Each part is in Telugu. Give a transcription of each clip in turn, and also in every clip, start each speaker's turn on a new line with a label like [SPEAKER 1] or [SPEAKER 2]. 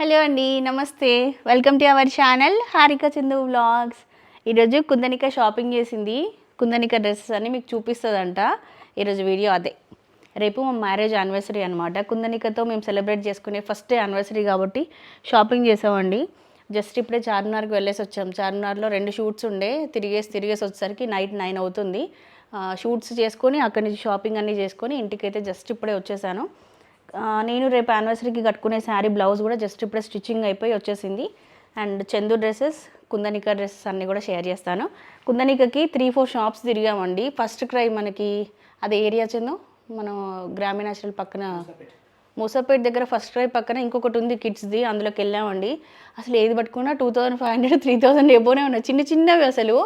[SPEAKER 1] హలో అండి నమస్తే. Welcome to our channel Harika Chandu vlogs ఈరోజు కుందనిక షాపింగ్ చేసింది. కుందనిక డ్రెస్సెస్ అని మీకు చూపిస్తుందంట. ఈరోజు వీడియో అదే. రేపు మా మ్యారేజ్ యానివర్సరీ అనమాట కుందనికతో మేము సెలబ్రేట్ చేసుకునే ఫస్ట్ యానివర్సరీ కాబట్టి షాపింగ్ చేసామండి. జస్ట్ ఇప్పుడే చార్మినార్కి వెళ్ళేసి వచ్చాం. చార్మినార్లో రెండు షూట్స్ ఉండే. తిరిగేసి తిరిగేసి వచ్చేసరికి నైట్ నైన్ అవుతుంది. షూట్స్ చేసుకొని అక్కడి నుంచి షాపింగ్ అన్నీ చేసుకొని ఇంటికైతే జస్ట్ ఇప్పుడే వచ్చేసాను. నేను రేపు యానివర్సరీకి కట్టుకునే శారీ బ్లౌజ్ కూడా జస్ట్ ఇప్పుడే స్టిచ్చింగ్ అయిపోయి వచ్చేసింది. And Chandu dresses Kundanika dresses అన్నీ కూడా షేర్ చేస్తాను. కుందనికకి త్రీ ఫోర్ షాప్స్ తిరిగామండి. ఫస్ట్ క్రై మనకి అది ఏరియా చందు మనం గ్రామీణ హాస్టల్ పక్కన మూసాపేట. దగ్గర ఫస్ట్ క్రై పక్కన ఇంకొకటి ఉంది కిడ్స్ది అందులోకి వెళ్ళామండి. అసలు ఏది పట్టుకున్నా two thousand five hundred three thousand ఎబోనే ఉన్నాయి. చిన్న చిన్నవి అసలు.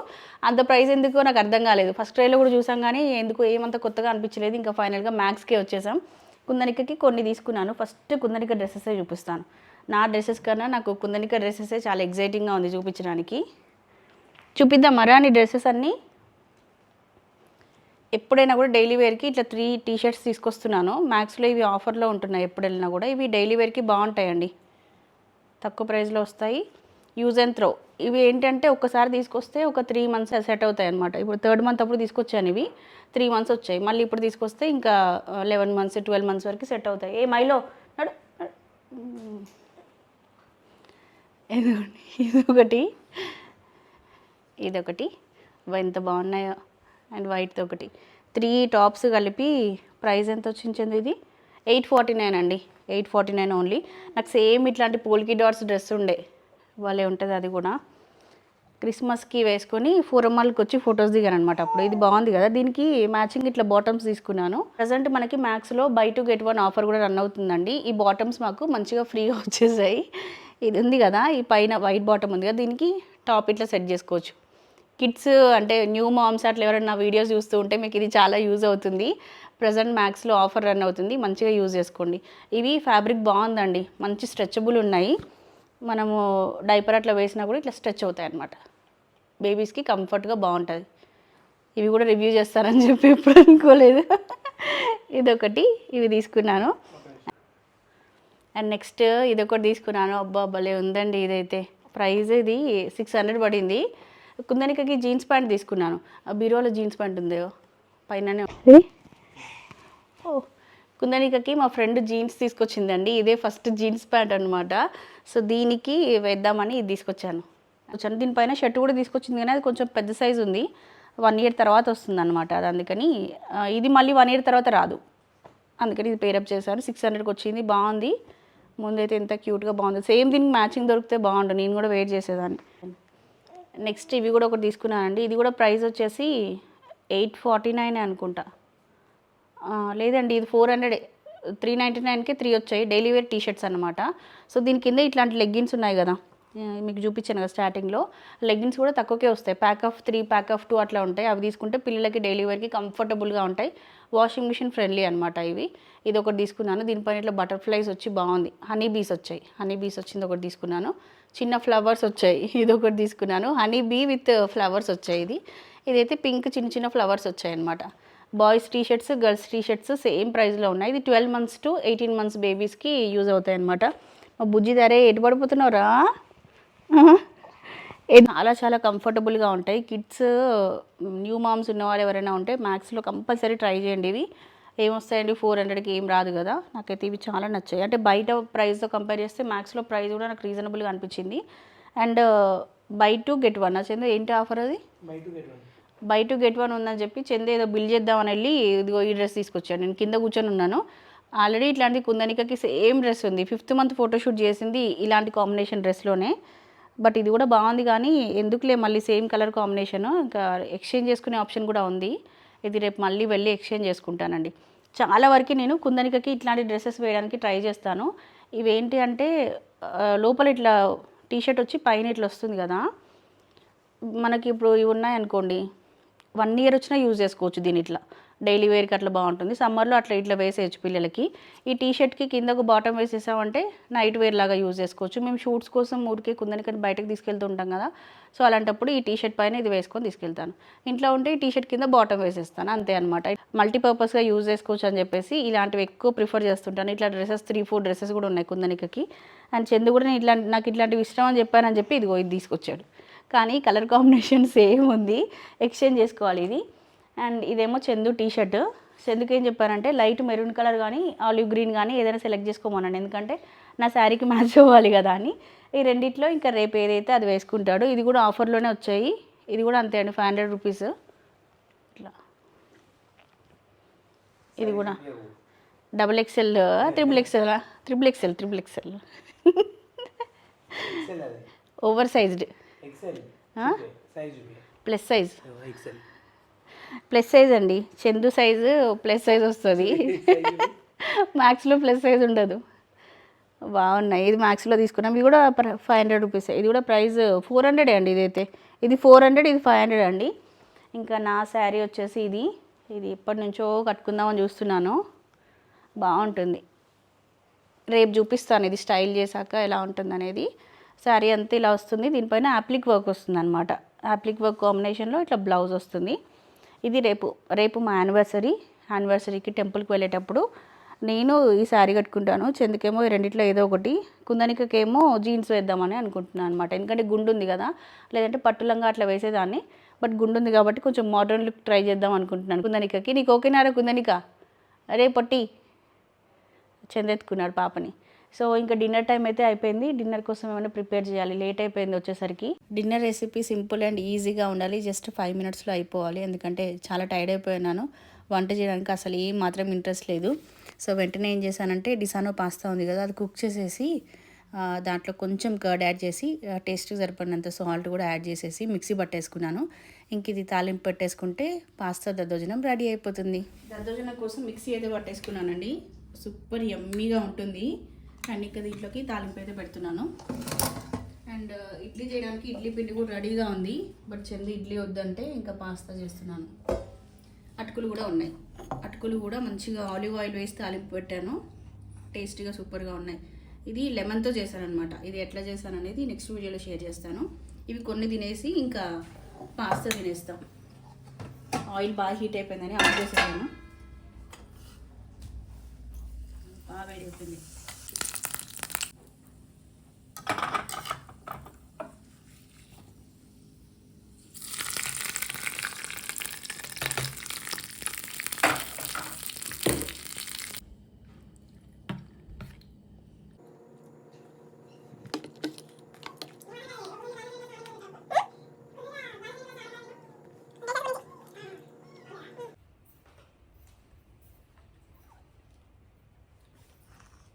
[SPEAKER 1] అంత ప్రైస్ ఎందుకో నాకు అర్థం కాలేదు. ఫస్ట్ క్రైలో కూడా చూసాం కానీ ఎందుకు ఏమంత కొత్తగా అనిపించలేదు. ఇంకా ఫైనల్గా మ్యాక్స్కే వచ్చేసాం. కుందనికకి కొన్ని తీసుకున్నాను. ఫస్ట్ కుందనిక డ్రెస్సెసే చూపిస్తాను. నా డ్రెస్సెస్ కన్నా నాకు కుందనిక డ్రెస్సెసే చాలా ఎగ్జైటింగ్గా ఉంది చూపించడానికి. చూపిద్దాం మరా నీ డ్రెస్సెస్ అన్నీ? ఎప్పుడైనా కూడా డైలీ వేర్కి ఇట్లా త్రీ టీ షర్ట్స్ తీసుకొస్తున్నాను. మ్యాక్స్లో ఇవి ఆఫర్లో ఉంటున్నాయి. ఎప్పుడు వెళ్ళినా కూడా ఇవి డైలీ వేర్కి బాగుంటాయండి. తక్కువ ప్రైస్లో వస్తాయి. యూజ్ అండ్ త్రో ఇవి ఏంటంటే ఒకసారి తీసుకొస్తే ఒక త్రీ మంత్స్ సెట్ అవుతాయి అనమాట ఇప్పుడు థర్డ్ మంత్ అప్పుడు తీసుకొచ్చాను ఇవి. త్రీ మంత్స్ వచ్చాయి. మళ్ళీ ఇప్పుడు తీసుకొస్తే ఇంకా లెవెన్ మంత్స్ ట్వెల్వ్ మంత్స్ వరకు సెట్ అవుతాయి. ఏ మైలో నడు ఇదొకటి ఇదొకటి ఎంత బాగున్నాయో. అండ్ వైట్తో ఒకటి. త్రీ టాప్స్ కలిపి ప్రైస్ ఎంత వచ్చించింది ఇది? ఎయిట్ ఫార్టీ నైన్ అండి. ఎయిట్ ఫార్టీ నైన్ ఓన్లీ నాకు సేమ్ ఇట్లాంటి పోల్కి డాట్స్ డ్రెస్ ఉండే. భలే ఉంటుంది అది కూడా. క్రిస్మస్కి వేసుకొని ఫోరమ్మాల్కి వచ్చి ఫొటోస్ దిగాను అనమాట అప్పుడు. ఇది బాగుంది కదా. దీనికి మ్యాచింగ్ ఇట్లా బాటమ్స్ తీసుకున్నాను. ప్రజెంట్ మనకి మ్యాక్స్లో buy two get one offer కూడా రన్ అవుతుందండి. ఈ బాటమ్స్ మాకు మంచిగా ఫ్రీగా వచ్చేసాయి. ఇది ఉంది కదా ఈ పైన వైట్ బాటమ్ ఉంది కదా దీనికి టాప్ ఇట్లా సెట్ చేసుకోవచ్చు. కిడ్స్ అంటే న్యూ మామ్స్ అట్లా ఎవరైనా వీడియోస్ చూస్తూ ఉంటే మీకు ఇది చాలా యూజ్ అవుతుంది. ప్రజెంట్ మ్యాక్స్లో ఆఫర్ రన్ అవుతుంది. మంచిగా యూజ్ చేసుకోండి. ఇవి ఫ్యాబ్రిక్ బాగుందండి. మంచి స్ట్రెచబుల్ ఉన్నాయి. మనము డైపర్ అట్లా వేసినా కూడా ఇట్లా స్ట్రెచ్ అవుతాయి అన్నమాట. బేబీస్కి కంఫర్ట్గా బాగుంటుంది. ఇవి కూడా రివ్యూ చేస్తారని చెప్పి ఎప్పుడు అనుకోలేదు. ఇదొకటి ఇవి తీసుకున్నాను. అండ్ నెక్స్ట్ ఇది ఒకటి తీసుకున్నాను. అబ్బా భలే ఉందండి ఇదైతే. ప్రైస్ ఇది సిక్స్ హండ్రెడ్ పడింది. కుందనికకి జీన్స్ ప్యాంట్ తీసుకున్నాను. బీరోలో జీన్స్ ప్యాంట్ ఉంది పైననే. ఓ కుందనికకి మా ఫ్రెండ్ జీన్స్ తీసుకొచ్చిందండి. ఇదే ఫస్ట్ జీన్స్ ప్యాంట్ అనమాట సో దీనికి వేద్దామని ఇది తీసుకొచ్చాను. వచ్చాను దీనిపైన షర్ట్ కూడా తీసుకొచ్చింది కానీ అది కొంచెం పెద్ద సైజు ఉంది. వన్ ఇయర్ తర్వాత వస్తుంది అనమాట అది అందుకని ఇది మళ్ళీ వన్ ఇయర్ తర్వాత రాదు. అందుకని ఇది పేరప్ చేశాను. సిక్స్ హండ్రెడ్కి వచ్చింది. బాగుంది. ముందైతే ఎంత క్యూట్గా బాగుంది. సేమ్ దీనికి మ్యాచింగ్ దొరికితే బాగుండు. నేను కూడా వెయిట్ చేసేదాన్ని. నెక్స్ట్ ఇవి కూడా ఒకటి తీసుకున్నానండి. ఇది కూడా ప్రైస్ వచ్చేసి ఎయిట్ ఫార్టీ నైన్ అనుకుంటా. లేదండి ఇది ఫోర్ హండ్రెడ్ త్రీ నైంటీ నైన్కి త్రీ వచ్చాయి. డైలీ వేర్ టీ షర్ట్స్ అనమాట సో దీని కింద ఇట్లాంటి లెగ్గిన్స్ ఉన్నాయి కదా. మీకు చూపించాను కదా స్టార్టింగ్లో. లెగ్గిన్స్ కూడా తక్కువకే వస్తాయి. Pack of three pack of two అట్లా ఉంటాయి. అవి తీసుకుంటే పిల్లలకి డైలీ వేర్కి కంఫర్టబుల్గా ఉంటాయి. వాషింగ్ మిషన్ ఫ్రెండ్లీ అనమాట ఇవి. ఇది ఒకటి తీసుకున్నాను. దీనిపైన ఇట్లా బటర్ఫ్లైస్ వచ్చి బాగుంది. హనీ బీస్ వచ్చాయి. హనీ బీస్ వచ్చింది ఒకటి తీసుకున్నాను. చిన్న ఫ్లవర్స్ వచ్చాయి. ఇది ఒకటి తీసుకున్నాను. హనీ బీ విత్ ఫ్లవర్స్ వచ్చాయి ఇది. ఇదైతే పింక్ చిన్న చిన్న ఫ్లవర్స్ వచ్చాయి అనమాట boys T shirts girls T shirts same ప్రైస్లో ఉన్నాయి. ఇది twelve months to eighteen months బేబీస్కి use అవుతాయి అనమాట మా బుజ్జి ధరే ఎటు పడిపోతున్నారా చాలా చాలా కంఫర్టబుల్గా ఉంటాయి. కిడ్స్ న్యూ మామ్స్ ఉన్నవాళ్ళు ఎవరైనా ఉంటే మ్యాక్స్లో కంపల్సరీ ట్రై చేయండి ఇవి. ఏమొస్తాయండి? ఫోర్ హండ్రెడ్కి ఏం రాదు కదా. నాకైతే ఇవి చాలా నచ్చాయి. అంటే బయట ప్రైస్తో కంపేర్ చేస్తే మ్యాక్స్లో ప్రైస్ కూడా నాకు రీజనబుల్గా అనిపించింది. And buy two get one. నచ్చింది ఏంటి ఆఫర్ అది? Buy get one. ఉందని చెప్పి చంద ఏదో బిల్ చేద్దామని వెళ్ళి ఇదిగో ఈ డ్రెస్ తీసుకొచ్చాను నేను కింద కూర్చొని ఉన్నాను. ఆల్రెడీ ఇట్లాంటి కుందనికకి సేమ్ డ్రెస్ ఉంది. ఫిఫ్త్ మంత్ ఫోటోషూట్ చేసింది ఇలాంటి కాంబినేషన్ డ్రెస్లోనే బట్ ఇది కూడా బాగుంది కానీ ఎందుకులే మళ్ళీ సేమ్ కలర్ కాంబినేషన్ ఇంకా ఎక్స్చేంజ్ చేసుకునే ఆప్షన్ కూడా ఉంది. ఇది రేపు మళ్ళీ వెళ్ళి ఎక్స్చేంజ్ చేసుకుంటానండి. చాలా వరకు నేను కుందనికకి ఇట్లాంటి డ్రెస్సెస్ వేయడానికి ట్రై చేస్తాను. ఇవేంటి అంటే లోపల ఇట్లా టీషర్ట్ వచ్చి పైన ఇట్లా వస్తుంది కదా. మనకి ఇప్పుడు ఇవి ఉన్నాయనుకోండి వన్ ఇయర్ వచ్చినా యూజ్ చేసుకోవచ్చు దీని ఇట్లా. డైలీ వేర్కి అట్లా బాగుంటుంది. సమ్మర్లో అట్లా ఇట్లా వేసేయచ్చు పిల్లలకి. ఈ టీ షర్ట్కి కిందకు బాటమ్ వేసేసామంటే నైట్ వేర్ లాగా యూజ్ చేసుకోవచ్చు. మేము షూట్స్ కోసం ఊరికే కుందనికని బయటకు తీసుకెళ్తుంటాం కదా. సో అలాంటప్పుడు ఈ టీ షర్ట్ పైన ఇది వేసుకొని తీసుకెళ్తాను. ఇంట్లో ఉంటే ఈ టీ షర్ట్ కింద బాటమ్ వేసేస్తాను. అంతే అనమాట మల్టీపర్పస్గా యూజ్ చేసుకోవచ్చు అని చెప్పేసి ఇలాంటివి ఎక్కువ ప్రిఫర్ చేస్తుంటాను. ఇట్లా డ్రెస్సెస్ త్రీ ఫోర్ డ్రెస్సెస్ కూడా ఉన్నాయి కుందనికకి. అండ్ చందు కూడా నేను ఇట్లాంటి నాకు ఇట్లాంటివి ఇష్టం అని చెప్పానని చెప్పి ఇదిగో ఇది తీసుకొచ్చాడు. కానీ కలర్ కాంబినేషన్ సేమ్ ఉంది. ఎక్స్చేంజ్ చేసుకోవాలి ఇది. అండ్ ఇదేమో చందు టీ షర్ట్ చందుకి ఏం చెప్పారంటే లైట్ మెరూన్ కలర్ కానీ ఆలివ్ గ్రీన్ కానీ ఏదైనా సెలెక్ట్ చేసుకోమన్నాను ఎందుకంటే నా శారీకి మ్యాచ్ అవ్వాలి కదా అని. ఈ రెండిట్లో ఇంకా రేపు ఏదైతే అది వేసుకుంటాడు ఇది కూడా ఆఫర్లోనే వచ్చాయి. ఇది కూడా అంతే అండి ఫైవ్ హండ్రెడ్ రూపీస్. ఇట్లా. ఇది కూడా. Double XL triple XL triple XL triple XL. Over sized plus size plus size అండి. చందు సైజు ప్లస్ సైజ్ వస్తుంది. మ్యాక్స్లో ప్లస్ సైజ్ ఉండదు. బాగున్నాయి. ఇది మ్యాక్స్లో తీసుకున్నాం. ఇది కూడా ఫైవ్ హండ్రెడ్ రూపీస్ ఇది కూడా ప్రైస్ ఫోర్ హండ్రెడ్ అండి ఇదైతే. ఇది ఫోర్ హండ్రెడ్ ఇది ఫైవ్ హండ్రెడ్ అండి. ఇంకా నా శారీ వచ్చేసి ఇది. ఇది ఎప్పటి నుంచో కట్టుకుందామని చూస్తున్నాను. బాగుంటుంది. రేపు చూపిస్తాను. ఇది స్టైల్ చేశాక ఎలా ఉంటుంది అనేది శారీ అంతా ఇలా వస్తుంది. దీనిపైన యాప్లిక్ వర్క్ వస్తుంది అనమాట యాప్లిక్ వర్క్ కాంబినేషన్లో ఇట్లా బ్లౌజ్ వస్తుంది. ఇది రేపు రేపు మా యానివర్సరీ యానివర్సరీకి టెంపుల్కి వెళ్ళేటప్పుడు నేను ఈ శారీ కట్టుకుంటాను. చందుకేమో ఈ రెండిట్లో ఏదో ఒకటి కుందనికకేమో జీన్స్ వేద్దామని అనుకుంటున్నాను అనమాట ఎందుకంటే గుండు ఉంది కదా లేదంటే పట్టులంగా అట్లా వేసేదాన్ని. బట్ గుండు ఉంది కాబట్టి కొంచెం మోడర్న్ లుక్ ట్రై చేద్దాం అనుకుంటున్నాను. కుందనికకి నీకు ఓకేనారా కుందనిక? అరే పొట్టి చెందెత్తుకున్నాడు పాపని. సో ఇంకా డిన్నర్ టైం అయితే అయిపోయింది. డిన్నర్ కోసం ఏమైనా ప్రిపేర్ చేయాలి. లేట్ అయిపోయింది వచ్చేసరికి. డిన్నర్ రెసిపీ సింపుల్ అండ్ ఈజీగా ఉండాలి. జస్ట్ ఫైవ్ మినిట్స్లో అయిపోవాలి. ఎందుకంటే చాలా టైర్డ్ అయిపోయినాను. వంట చేయడానికి అసలు ఏం మాత్రం ఇంట్రెస్ట్ లేదు. సో వెంటనే ఏం చేశానంటే డిసానో పాస్తా ఉంది కదా అది కుక్ చేసేసి దాంట్లో కొంచెం కర్డ్ యాడ్ చేసి టేస్ట్కి సరిపడినంత సాల్ట్ కూడా యాడ్ చేసేసి మిక్సీ పట్టేసుకున్నాను. ఇంక ఇది తాలింపు పెట్టేసుకుంటే పాస్తా దద్దోజనం రెడీ అయిపోతుంది. దద్దోజనం కోసం మిక్సీ అయితే పట్టేసుకున్నానండి. సూపర్ యమ్మీగా ఉంటుంది. అండ్ ఇంకా దీంట్లోకి తాలింపు అయితే పెడుతున్నాను. అండ్ ఇడ్లీ చేయడానికి ఇడ్లీ పిండి కూడా రెడీగా ఉంది. బట్ చంది ఇడ్లీ వద్దంటే ఇంకా పాస్తా చేస్తున్నాను. అటుకులు కూడా ఉన్నాయి. అటుకులు కూడా మంచిగా ఆలివ్ ఆయిల్ వేసి తాలింపు పెట్టాను. టేస్టీగా సూపర్గా ఉన్నాయి. ఇది లెమన్తో చేశాను ఇది ఎట్లా చేశాను అనేది నెక్స్ట్ వీడియోలో షేర్ చేస్తాను. ఇవి కొన్ని తినేసి ఇంకా పాస్తా తినేస్తాం. ఆయిల్ బాగా హీట్ అయిపోయిందని ఆఫ్ చేసేసాను. బాగా వేడి అయిపోయింది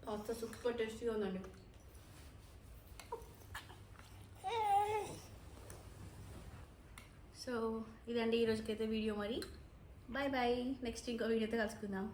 [SPEAKER 1] పాస్తా సూపర్ టేస్టీగా ఉందండి సో ఇదండి ఈరోజుకైతే వీడియో మరి బాయ్ బాయ్ నెక్స్ట్ ఇంకో వీడియోతో కలుసుకుందాం